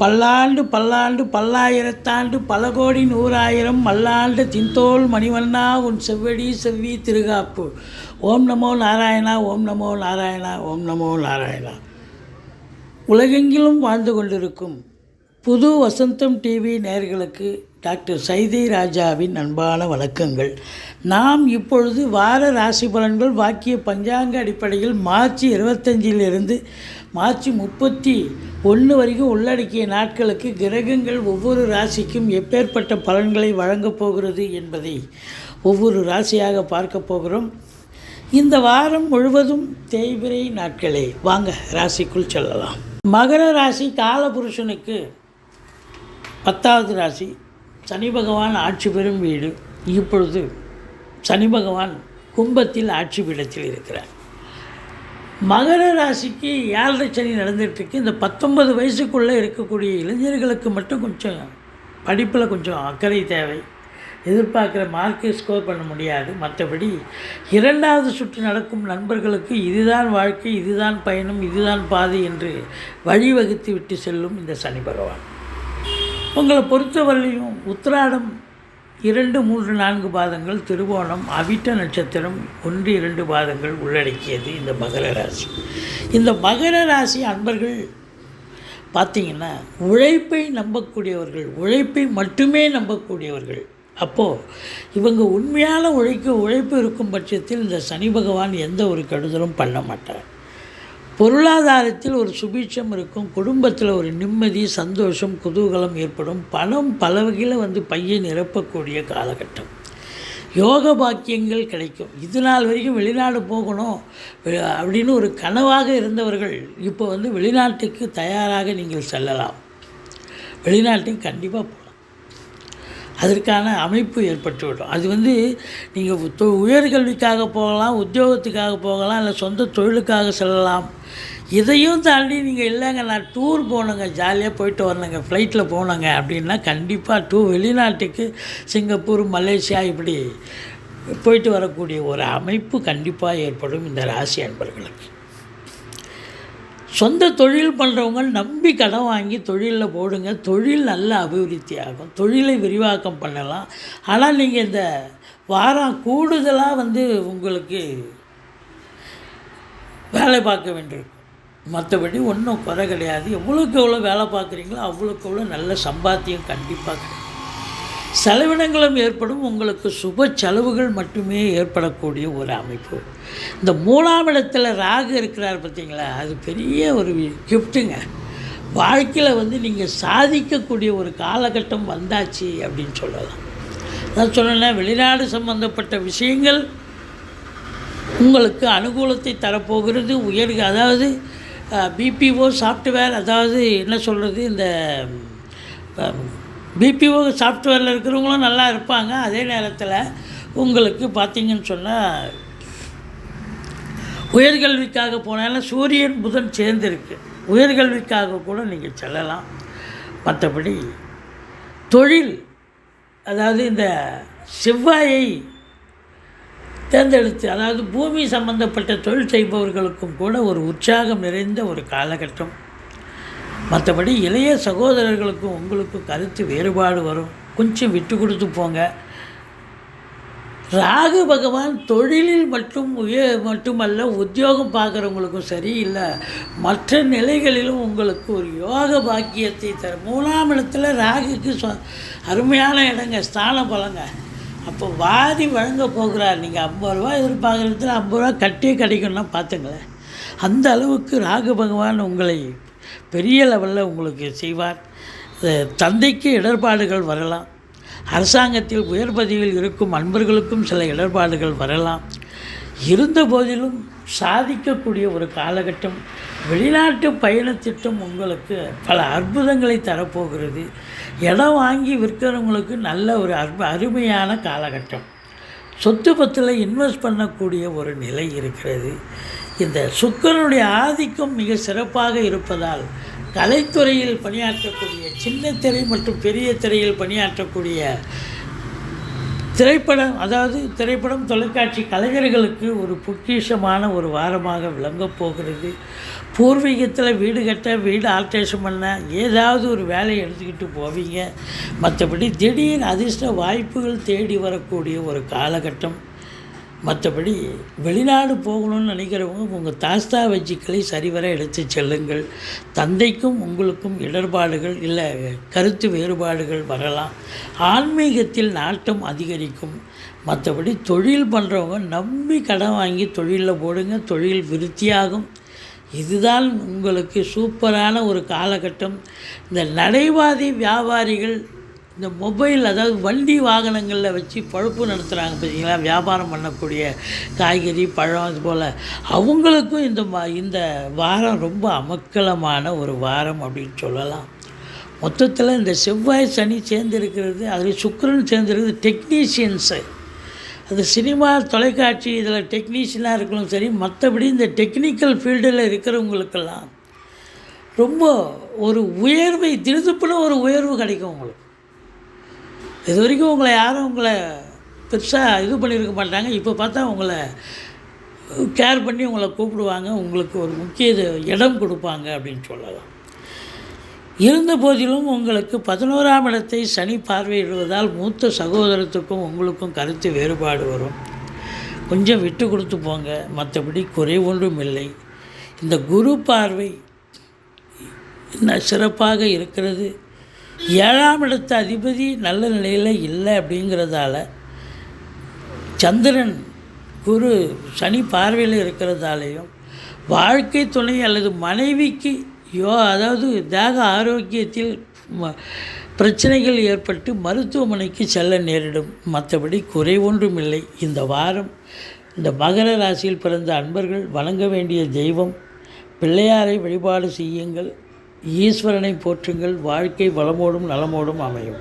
பல்லாண்டு பல்லாண்டு பல்லாயிரத்தாண்டு பல கோடி நூறாயிரம் மல்லாண்டு தின்தோல் மணிவண்ணா உன் செவ்வடி செவ்வி திருகாப்பு. ஓம் நமோ நாராயணா ஓம் நமோ நாராயணா ஓம் நமோ நாராயணா. உலகெங்கிலும் வாழ்ந்து கொண்டிருக்கும் புது வசந்தம் டிவி நேயர்களுக்கு டாக்டர் சைதை ராஜாவின் அன்பான வணக்கங்கள். நாம் இப்பொழுது வார ராசி பலன்கள் வாக்கிய பஞ்சாங்க அடிப்படையில் மார்ச் இருபத்தஞ்சிலிருந்து மார்ச் முப்பத்தி ஒன்று வரைக்கும் உள்ளடக்கிய நாட்களுக்கு கிரகங்கள் ஒவ்வொரு ராசிக்கும் எப்பேற்பட்ட பலன்களை வழங்கப் போகிறது என்பதை ஒவ்வொரு ராசியாக பார்க்க போகிறோம். இந்த வாரம் முழுவதும் தேய்பிரை நாட்களே. வாங்க ராசிக்குள் செல்லலாம். மகர ராசி காலபுருஷனுக்கு பத்தாவது ராசி. சனி பகவான் ஆட்சி பெறும் வீடு இப்பொழுது சனி பகவான் கும்பத்தில் ஆட்சி பீடத்தில் இருக்கிறார். மகர ராசிக்கு ஏழரை சனி நடந்துகிட்ருக்கு இந்த பத்தொன்பது வயசுக்குள்ளே இருக்கக்கூடிய இளைஞர்களுக்கு மட்டும் கொஞ்சம் படிப்பில் கொஞ்சம் அக்கறை தேவை. எதிர்பார்க்குற மார்க்கை ஸ்கோர் பண்ண முடியாது. மற்றபடி இரண்டாவது சுற்று நடக்கும் நண்பர்களுக்கு இதுதான் வாழ்க்கை இதுதான் பயணம் இதுதான் பாதை என்று வழிவகுத்து விட்டு செல்லும் இந்த சனி பகவான். உங்களை பொறுத்தவரையிலும் உத்திராடம் இரண்டு மூன்று நான்கு பாதங்கள் திருவோணம் அவிட்ட நட்சத்திரம் ஒன்று இரண்டு பாதங்கள் உள்ளடக்கியது இந்த மகர ராசி. இந்த மகர ராசி அன்பர்கள் பார்த்திங்கன்னா உழைப்பை நம்பக்கூடியவர்கள் உழைப்பை மட்டுமே நம்பக்கூடியவர்கள். அப்போது இவங்க உண்மையான உழைக்க உழைப்பு இருக்கும் பட்சத்தில் இந்த சனி பகவான் எந்த ஒரு கெடுதலும் பண்ண மாட்டார். பொருளாதாரத்தில் ஒரு சுபீட்சம் இருக்கும் குடும்பத்தில் ஒரு நிம்மதி சந்தோஷம் குதூகலம் ஏற்படும். பணம் பல வகையில் வந்து பையை நிரப்பக்கூடிய காலகட்டம். யோக பாக்கியங்கள் கிடைக்கும். இது நாள் வரைக்கும் வெளிநாடு போகணும் அப்படின்னு ஒரு கனவாக இருந்தவர்கள் இப்போ வந்து வெளிநாட்டுக்கு தயாராக நீங்கள் செல்லலாம். வெளிநாட்டுக்கு கண்டிப்பாக போகலாம். அதற்கான அமைப்பு ஏற்பட்டுவிடும் அது வந்து நீங்கள் தொ உயர்கல்விக்காக போகலாம் உத்தியோகத்துக்காக போகலாம் இல்லை சொந்த தொழிலுக்காக செல்லலாம். இதையும் தாண்டி நீங்கள் இல்லைங்க நான் டூர் போனேங்க ஜாலியாக போயிட்டு வரணுங்க ஃப்ளைட்டில் போனேங்க அப்படின்னா கண்டிப்பாக டூ வெளிநாட்டுக்கு சிங்கப்பூர் மலேசியா இப்படி போயிட்டு வரக்கூடிய ஒரு அமைப்பு கண்டிப்பாக ஏற்படும் இந்த ராசி அன்பர்களுக்கு. சொந்த தொழில் பண்ணுறவங்க நம்பி கடன் வாங்கி தொழிலில் போடுங்க. தொழில் நல்ல அபிவிருத்தி ஆகும் தொழிலை விரிவாக்கம் பண்ணலாம். ஆனால் நீங்கள் இந்த வாரம் கூடுதலாக வந்து உங்களுக்கு வேலை பார்க்க வேண்டியிருக்கும். மற்றபடி ஒன்றும் குறை கிடையாது. எவ்வளோக்கு எவ்வளோ வேலை பார்க்குறீங்களோ அவ்வளோக்கு எவ்வளோ நல்ல சம்பாத்தியம் கண்டிப்பாக கிடைக்கும். செலவினங்களும் ஏற்படும். உங்களுக்கு சுப செலவுகள் மட்டுமே ஏற்படக்கூடிய ஒரு அமைப்பு. இந்த மூணாம் இடத்துல ராகு இருக்கிறார் பார்த்தீங்களா? அது பெரிய ஒரு கிஃப்ட்டுங்க வாழ்க்கையில் வந்து நீங்கள் சாதிக்கக்கூடிய ஒரு காலகட்டம் வந்தாச்சு அப்படின்னு சொல்லலாம். நான் சொன்னேன்னா வெளிநாடு சம்பந்தப்பட்ட விஷயங்கள் உங்களுக்கு அனுகூலத்தை தரப்போகிறது. உயர் அதாவது பிபிஓ சாஃப்ட்வேர் அதாவது என்ன சொல்கிறது இந்த பிபிஓ சாஃப்ட்வேரில் இருக்கிறவங்களும் நல்லா இருப்பாங்க. அதே நேரத்தில் உங்களுக்கு பார்த்தீங்கன்னு சொன்னால் உயர்கல்விக்காக போனாலும் சூரியன் புதன் சேர்ந்துருக்கு. உயர்கல்விக்காக கூட நீங்கள் செல்லலாம். மற்றபடி தொழில் அதாவது இந்த செவ்வாயை தேர்ந்தெடுத்து அதாவது பூமி சம்பந்தப்பட்ட தொழில் செய்பவர்களுக்கும் கூட ஒரு உற்சாகம் நிறைந்த ஒரு காலகட்டம். மற்றபடி இளைய சகோதரர்களுக்கும் உங்களுக்கும் கருத்து வேறுபாடு வரும். கொஞ்சம் விட்டு கொடுத்து போங்க. ராகு பகவான் தொழிலில் மட்டும் உய மட்டுமல்ல உத்தியோகம் பார்க்குறவங்களுக்கும் சரி இல்லை மற்ற நிலைகளிலும் உங்களுக்கு ஒரு யோக பாக்கியத்தை தர மூணாம் இடத்துல ராகுக்கு சொ அருமையான இடங்க ஸ்தான பலங்க. அப்போ வாதி வழங்க போகிறார். நீங்கள் ஐம்பது ரூபா எதிர்பார்க்குறதுல ஐம்பது ரூபா கட்டியே கிடைக்கும்னா பார்த்துங்களேன். அந்த அளவுக்கு ராகு பகவான் உங்களை பெரிய லெவலில் உங்களுக்கு செய்வார். தந்தைக்கு இடர்பாடுகள் வரலாம். அரசாங்கத்தில் உயர் பதவியில் இருக்கும் அன்பர்களுக்கும் சில இடர்பாடுகள் வரலாம். இருந்த போதிலும் சாதிக்கக்கூடிய ஒரு காலகட்டம் வெளிநாட்டு பயணத்திட்டம் உங்களுக்கு பல அற்புதங்களை தரப்போகிறது. இடம் வாங்கி விற்கிறவங்களுக்கு நல்ல ஒரு அற்ப அருமையான காலகட்டம். சொத்து பத்தில் இன்வெஸ்ட் பண்ணக்கூடிய ஒரு நிலை இருக்கிறது. இந்த சுக்கரனுடைய ஆதிக்கம் மிக சிறப்பாக இருப்பதால் கலைத்துறையில் பணியாற்றக்கூடிய சின்ன திரை மற்றும் பெரிய திரையில் பணியாற்றக்கூடிய திரைப்படம் அதாவது திரைப்படம் தொலைக்காட்சி கலைஞர்களுக்கு ஒரு பொக்கிஷமான ஒரு வாரமாக விளங்கப் போகிறது. பூர்வீகத்தில் வீடு கட்ட வீடு ஆல்ட்ரேஷன் பண்ண ஏதாவது ஒரு வேலையை எடுத்துக்கிட்டு போவீங்க. மற்றபடி திடீர் அதிர்ஷ்ட வாய்ப்புகள் தேடி வரக்கூடிய ஒரு காலகட்டம். மற்றபடி வெளிநாடு போகணும்னு நினைக்கிறவங்க உங்கள் தாஸ்தா வச்சிக்களை சரிவர எடுத்து செல்லுங்கள். தந்தைக்கும் உங்களுக்கும் இடர்பாடுகள் இல்லை கருத்து வேறுபாடுகள் வரலாம். ஆன்மீகத்தில் நாட்டம் அதிகரிக்கும். மற்றபடி தொழில் பண்ணுறவங்க நம்பி கடன் வாங்கி தொழிலில் போடுங்க தொழில் விருத்தியாகும். இதுதான் உங்களுக்கு சூப்பரான ஒரு காலகட்டம். இந்த நடைவாதி வியாபாரிகள் இந்த மொபைல் அதாவது வண்டி வாகனங்களில் வச்சு பழுப்பு நடத்துகிறாங்க பார்த்தீங்களா வியாபாரம் பண்ணக்கூடிய காய்கறி பழம் இது போல். அவங்களுக்கும் இந்த மா இந்த வாரம் ரொம்ப அமக்கலமான ஒரு வாரம் அப்படின்னு சொல்லலாம். மொத்தத்தில் இந்த செவ்வாய் சனி சேர்ந்திருக்கிறது அதில் சுக்கரன் சேர்ந்திருக்கிறது டெக்னீஷியன்ஸு அது சினிமா தொலைக்காட்சி இதில் டெக்னீஷியனாக இருக்கணும். சரி மற்றபடி இந்த டெக்னிக்கல் ஃபீல்டில் இருக்கிறவங்களுக்கெல்லாம் ரொம்ப ஒரு உயர்வை திருதுப்புன ஒரு உயர்வு கிடைக்கும் உங்களுக்கு. இது வரைக்கும் உங்களை யாரும் உங்களை பெருசாக இது பண்ணியிருக்க மாட்டாங்க. இப்போ பார்த்தா உங்களை கேர் பண்ணி உங்களை கூப்பிடுவாங்க. உங்களுக்கு ஒரு முக்கிய இடம் கொடுப்பாங்க அப்படின்னு சொல்லலாம். இருந்த போதிலும் உங்களுக்கு பதினோராம் இடத்தை சனி பார்வையிடுவதால் மூத்த சகோதரத்துக்கும் உங்களுக்கும் கருத்து வேறுபாடு வரும். கொஞ்சம் விட்டு கொடுத்து போங்க. மற்றபடி குறை ஒன்றும் இல்லை. இந்த குரு பார்வை சிறப்பாக இருக்கிறது. ஏழாம் இடத்த அதிபதி நல்ல நிலையில் இல்லை அப்படிங்கிறதால சந்திரன் குரு சனி பார்வையில் இருக்கிறதாலையும் வாழ்க்கை துணை அல்லது மனைவிக்கு யோ அதாவது தேக ஆரோக்கியத்தில் ம- பிரச்சனைகள் ஏற்பட்டு மருத்துவமனைக்கு செல்ல நேரிடும். மற்றபடி குறை ஒன்றும் இல்லை. இந்த வாரம் இந்த மகர ராசியில் பிறந்த அன்பர்கள் வணங்க வேண்டிய தெய்வம். பிள்ளையாரை வழிபாடு செய்யுங்கள். ஈஸ்வரனை போற்றுங்கள் வாழ்க்கை வளமோடும் நலமோடும் அமையும்.